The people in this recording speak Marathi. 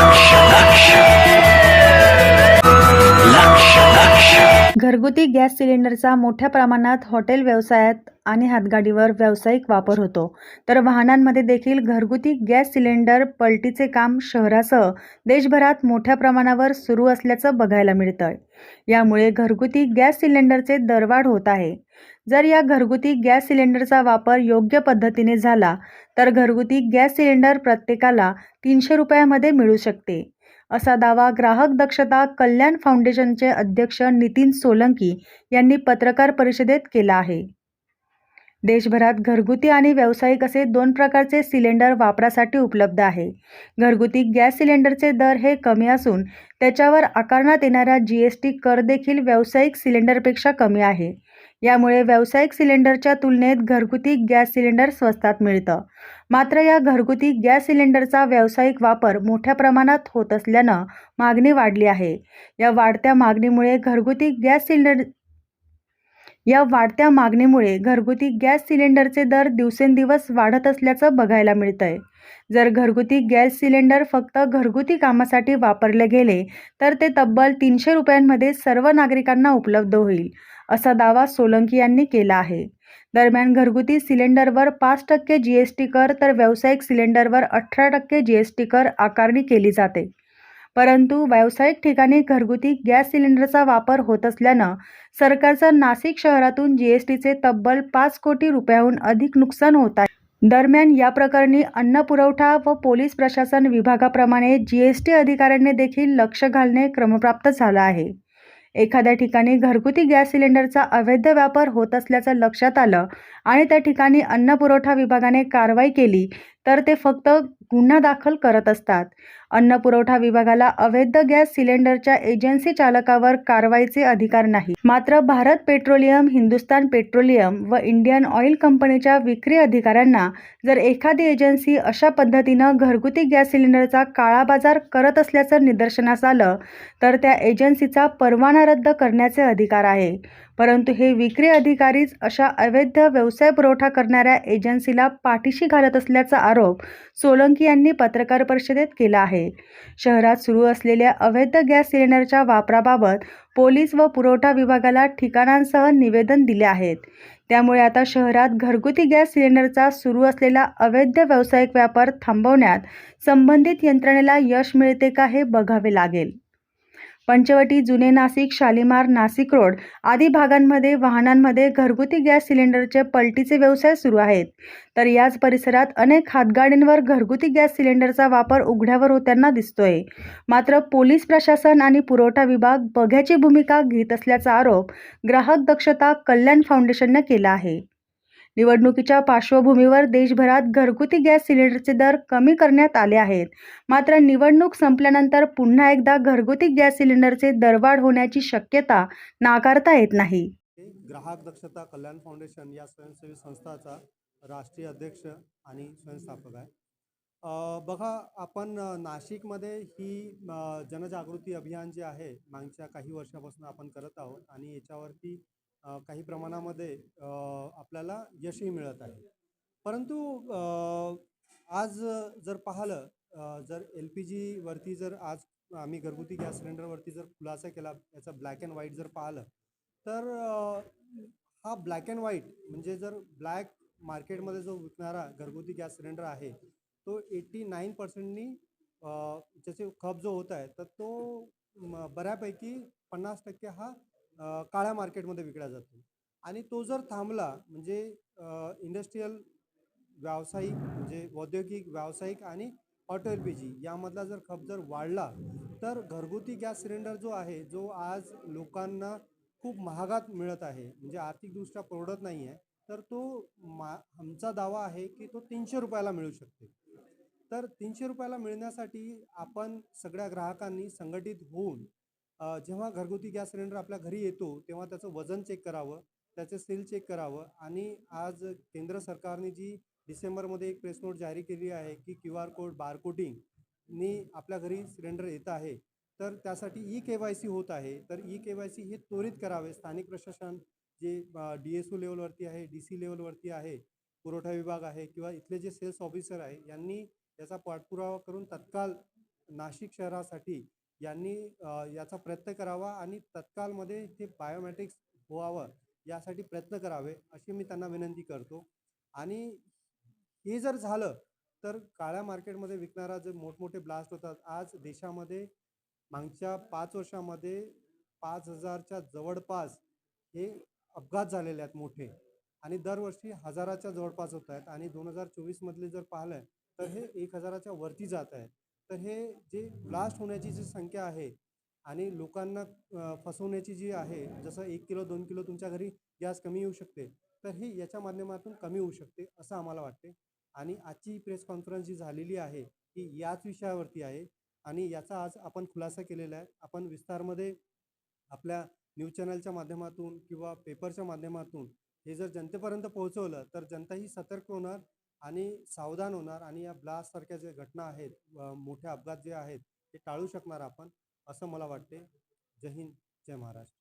Action, action. घरगुती गॅस सिलेंडरचा मोठ्या प्रमाणात हॉटेल व्यवसायात आणि हातगाडीवर व्यावसायिक वापर होतो. तर वाहनांमध्ये देखील घरगुती गॅस सिलेंडर पलटीचे काम शहरासह देशभरात मोठ्या प्रमाणावर सुरू असल्याचं बघायला मिळतंय. यामुळे घरगुती गॅस सिलेंडरचे दरवाढ होत आहे. जर या घरगुती गॅस सिलेंडरचा वापर योग्य पद्धतीने झाला तर घरगुती गॅस सिलेंडर प्रत्येकाला तीनशे रुपयामध्ये मिळू शकते. असा दावा ग्राहक दक्षता कल्याण फाउंडेशनचे अध्यक्ष नितीन सोलंकी यांनी पत्रकार परिषदेत केला आहे. देशभरात घरगुती आणि व्यावसायिक असे दोन प्रकारचे सिलेंडर वापरासाठी उपलब्ध आहे. घरगुती गॅस सिलेंडरचे दर हे कमी असून त्याच्यावर आकारण्यात येणारा जी एस टी कर देखील व्यावसायिक सिलेंडरपेक्षा कमी आहे. यामुळे व्यावसायिक सिलेंडरच्या तुलनेत घरगुती गॅस सिलेंडर स्वस्तात मिळतं. मात्र या घरगुती गॅस सिलेंडरचा व्यावसायिक वापर मोठ्या प्रमाणात होत असल्यानं मागणी वाढली आहे. या वाढत्या मागणीमुळे घरगुती गॅस सिलेंडर या वाढत्या मागणीमुळे घरगुती गॅस सिलेंडरचे दर दिवसेंदिवस वाढत असल्याचं बघायला मिळतंय. जर घरगुती गॅस सिलेंडर फक्त घरगुती कामासाठी वापरले गेले तर ते तब्बल तीनशे रुपयांमध्ये सर्व नागरिकांना उपलब्ध होईल. असा दावा सोलंकी यांनी केला आहे. दरम्यान घरगुती सिलेंडरवर पाच टक्के जी एस टी कर तर व्यावसायिक सिलेंडरवर अठरा टक्के जी एस टी कर आकारणी केली जाते. परंतु व्यावसायिक ठिकाणी घरगुती गॅस सिलेंडरचा वापर होत असल्यानं सरकारचं नाशिक शहरातून जी एस टीचे तब्बल पाच कोटी रुपयाहून अधिक नुकसान होत आहे. दरम्यान या प्रकरणी अन्न पुरवठा व पोलीस प्रशासन विभागाप्रमाणे जी एस टी अधिकाऱ्यांनी देखील लक्ष घालणे क्रमप्राप्त झालं आहे. एखाद्या ठिकाणी घरगुती गॅस सिलेंडरचा अवैध व्यापार होत असल्याचं लक्षात आलं आणि त्या ठिकाणी अन्न पुरवठा विभागाने कारवाई केली तर ते फक्त गुन्हा दाखल करत असतात. अन्न पुरवठा विभागाला अवैध गॅस सिलेंडरच्या एजन्सी चालकावर कारवाईचे अधिकार नाही. मात्र भारत पेट्रोलियम हिंदुस्तान पेट्रोलियम व इंडियन ऑइल कंपनीच्या विक्री अधिकाऱ्यांना जर एखादी एजन्सी अशा पद्धतीनं घरगुती गॅस सिलेंडरचा काळा बाजार करत असल्याचं निदर्शनास आलं तर त्या एजन्सीचा परवाना रद्द करण्याचे अधिकार आहे. परंतु हे विक्री अधिकारीच अशा अवैध व्यवसाय पुरवठा करणाऱ्या एजन्सीला पाठीशी घालत असल्याचा आरोप सोलंकी यांनी पत्रकार परिषदेत केला आहे. शहरात सुरू असलेल्या अवैध गॅस सिलेंडरच्या वापराबाबत पोलीस व पुरवठा विभागाला ठिकाणांसह निवेदन दिले आहेत. त्यामुळे आता शहरात घरगुती गॅस सिलेंडरचा सुरू असलेला अवैध व्यावसायिक व्यापार थांबवण्यात संबंधित यंत्रणेला यश मिळते का हे बघावे लागेल. पंचवटी जुने नाशिक शालिमार नाशिक रोड आदी भागांमध्ये वाहनांमध्ये घरगुती गॅस सिलेंडरचे पलटीचे व्यवसाय सुरू आहेत. तर याच परिसरात अनेक हातगाडींवर घरगुती गॅस सिलेंडरचा वापर उघड्यावर होताना दिसतोय. मात्र पोलीस प्रशासन आणि पुरवठा विभाग बघ्याची भूमिका घेत असल्याचा आरोप ग्राहक दक्षता कल्याण फाउंडेशनने केला आहे. निवडणुकीच्या पार्श्वभूमीवर देशभरात घरगुती गॅस सिलेंडरचे दर कमी करण्यात आले आहेत. मात्र निवडणूक संपल्यानंतर पुन्हा एकदा घरगुती गॅस सिलेंडरचे दरवाढ होण्याची शक्यता नाकारता येत नाही. ग्राहक दक्षता कल्याण फाउंडेशन या स्वयंसेवी संस्थाचा राष्ट्रीय अध्यक्ष आणि स्वयंस्थापक आहे. बघा आपण नाशिकमध्ये ही जनजागृती अभियान जे आहे मागच्या काही वर्षापासून आपण करत आहोत आणि याच्यावरती काही प्रमाणामध्ये आपल्याला यशही मिळत आहे. परंतु आज जर पाहिलं जर एल पी जीवरती जर आज आम्ही घरगुती गॅस सिलेंडरवरती जर खुलासा केला याचा ब्लॅक अँड व्हाईट जर पाहिलं तर हा ब्लॅक अँड व्हाईट म्हणजे जर ब्लॅक मार्केटमध्ये जो विकणारा घरगुती गॅस सिलेंडर आहे तो एट्टी नाईन पर्सेंटनी त्याचे खप जो होत आहे तर तो बऱ्यापैकी पन्नास टक्के हा काळ्या मार्केटमध्ये विकला जातो. आणि तो जर थांबला म्हणजे इंडस्ट्रीयल व्यावसायिक म्हणजे औद्योगिक व्यावसायिक आणि ऑटो एल पी जी यामधला जर खप जर वाढला तर घरगुती गॅस सिलेंडर जो आहे जो आज लोकांना खूप महागात मिळत आहे म्हणजे आर्थिकदृष्ट्या परवडत नाही आहे तर तो मा आमचा दावा आहे की तो तीनशे रुपयाला मिळू शकते. तर तीनशे रुपयाला मिळण्यासाठी आपण सगळ्या ग्राहकांनी संघटित होऊन जेव्हा घरगुती गॅस सिलेंडर आपल्या घरी येतो तेव्हा त्याचं वजन चेक करावं त्याचं सील चेक करावं आणि आज केंद्र सरकारने जी डिसेंबरमध्ये एक प्रेस नोट जारी केली आहे की क्यू आर कोड बारकोटिंगनी आपल्या घरी सिलेंडर येत आहे तर त्यासाठी ई के वाय सी होत आहे तर ई के वाय सी हे त्वरित करावे. स्थानिक प्रशासन जे डी एस ओ लेवलवरती आहे डी सी लेवलवरती आहे पुरवठा विभाग आहे किंवा इथले जे सेल्स ऑफिसर आहे यांनी याचा पाठपुरावा करून तत्काळ नाशिक शहरासाठी यांनी याचा प्रयत्न करावा आणि तत्कालमध्ये ते बायोमॅट्रिक्स व्हावं यासाठी प्रयत्न करावे अशी मी त्यांना विनंती करतो. आणि हे जर झालं तर काळ्या मार्केटमध्ये विकणारा जे मोठमोठे ब्लास्ट होतात आज देशामध्ये मागच्या पाच वर्षामध्ये पाच हजारच्या जवळपास हे अपघात झालेले आहेत मोठे. आणि दरवर्षी हजाराच्या जवळपास होत आहेत. आणि दोन हजार चोवीसमधले जर पाहिलं तर हे एक हजाराच्या वरती जात आहे तर हे जे ब्लास्ट होण्याची जी संख्या आहे आणि लोकांना फसवण्याची जी आहे जसं एक किलो दोन किलो तुमच्या घरी गॅस कमी येऊ शकते तर हे याच्या माध्यमातून कमी होऊ शकते असं आम्हाला वाटते. आणि आजची प्रेस कॉन्फरन्स जी झालेली आहे ती याच विषयावरती आहे. आणि याचा आज आपण खुलासा केलेला आहे. आपण विस्तारमध्ये आपल्या न्यूज चॅनलच्या माध्यमातून किंवा पेपरच्या माध्यमातून हे जर जनतेपर्यंत पोहोचवलं तर जनता ही सतर्क होणार आणि सावधान होणार आणि या ब्लास्टसारख्या ज्या घटना आहेत मोठे अपघात जे आहेत ते टाळू शकणार आपण असं मला वाटते. जय हिंद जय महाराष्ट्र.